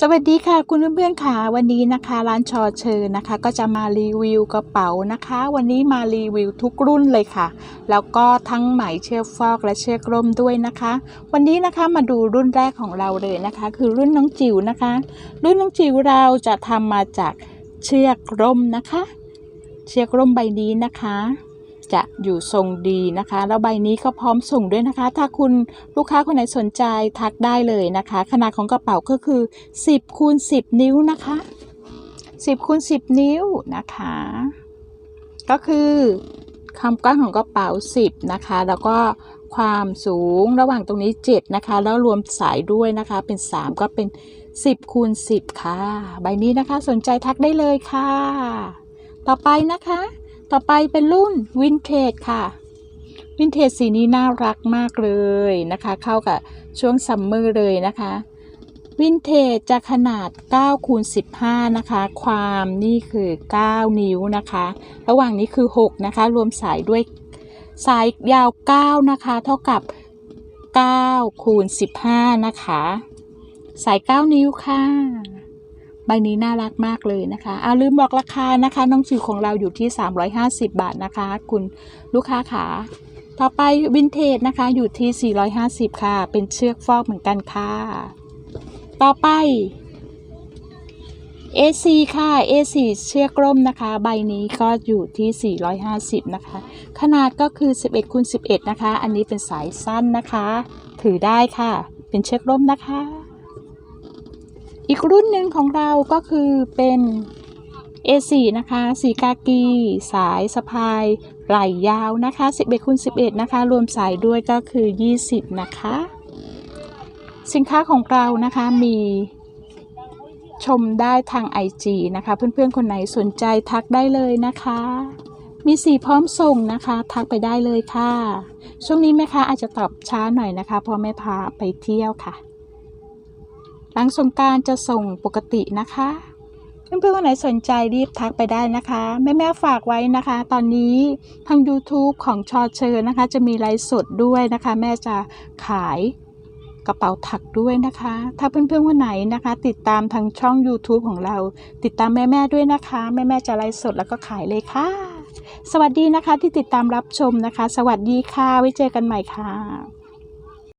สวัสดีค่ะคุณเพื่อนๆค่ะ วันนี้นะคะร้านชอเชอร์นะคะ ก็จะมารีวิวกระเป๋านะคะ วันนี้มารีวิวทุกรุ่นเลยค่ะ แล้วก็ทั้งไหมเชือกฟอกและเชือกร่มด้วยนะคะ วันนี้นะคะมาดูรุ่นแรกของเราเลยนะคะ คือรุ่นน้องจิ๋วนะคะ รุ่นน้องจิ๋วเราจะทำมาจากเชือกร่มนะคะ เชือกร่มใบนี้นะคะ จะอยู่ทรงดีนะคะ แล้วใบนี้ก็พร้อมส่งด้วยนะคะ ถ้าคุณลูกค้าคนไหนสนใจทักได้เลยนะคะ ขนาดของกระเป๋าก็คือ 10คูณ10 นิ้วนะคะ 10คูณ10 นิ้วนะคะ ก็คือความกว้างของกระเป๋า 10 นะคะ แล้วก็ความสูงระหว่างตรงนี้ 7 นะคะ แล้วรวมสายด้วยนะคะ เป็น 3 ก็เป็น 10คูณ10 ค่ะ ใบนี้นะคะสนใจทักได้เลยค่ะ ต่อไปนะคะ ต่อไปเป็นรุ่นวินเทจค่ะ วินเทจสีนี้น่ารักมากเลยนะคะ เข้ากับช่วงซัมเมอร์เลยนะคะ วินเทจจะขนาด9คูณ15 นะคะ ความนี่คือ 9 นิ้วนะคะ ระหว่างนี้คือ 6 นะคะ รวมสายด้วยสายยาว 9 นะคะ เท่ากับ9คูณ15 นะคะ สาย 9 นิ้วค่ะ ใบนี้น่ารักมากเลยนะคะอาลืมบอกราคานะคะ น้องจิ๋วของเราอยู่ที่ 350 บาทนะคะ คุณลูกค้าขาต่อไปวินเทจนะคะอยู่ที่ 450 ค่ะ เป็นเชือกฟอกเหมือนกันค่ะ ต่อไป AC ค่ะ AC เชือกร่มนะคะ ใบนี้ก็อยู่ที่ 450 นะคะ ขนาดก็คือ 11คูณ11 นะคะ อันนี้เป็นสายสั้นนะคะ ถือได้ค่ะ เป็นเชือกร่มนะคะ อีกรุ่นหนึ่งของเราก็คือเป็น A4 นะคะสีกากี สายสะพายไหล่ยาวนะคะ 11คูณ11 นะคะ รวมสายด้วยก็คือ 20 นะคะ สินค้าของเรานะคะมีชมได้ทาง IG นะคะ เพื่อนๆ คนไหนสนใจทักได้เลยนะคะ มีสีพร้อมส่งนะคะ ทักไปได้เลยค่ะ ช่วงนี้แม่ค้าอาจจะตอบช้าหน่อยนะคะเพราะแม่พาไปเที่ยวค่ะ หลังสงการจะส่งปกตินะคะ เพื่อนๆคนไหนสนใจรีบทักไปได้นะคะ แม่แม่ๆฝากไว้นะคะ ตอนนี้ทาง YouTube ของชอเชอร์นะคะ จะมีไลฟ์สดด้วยนะคะ แม่จะขายกระเป๋าถักด้วยนะคะ ถ้าเพื่อนๆคนไหนนะคะ ติดตามทางช่อง YouTube ของเรา ติดตามแม่แม่ๆด้วยนะคะแม่แม่ๆจะไลฟ์สดแล้วก็ขายเลยค่ะ สวัสดีนะคะที่ติดตามรับชมนะคะ สวัสดีค่ะ ไว้เจอกันใหม่ค่ะ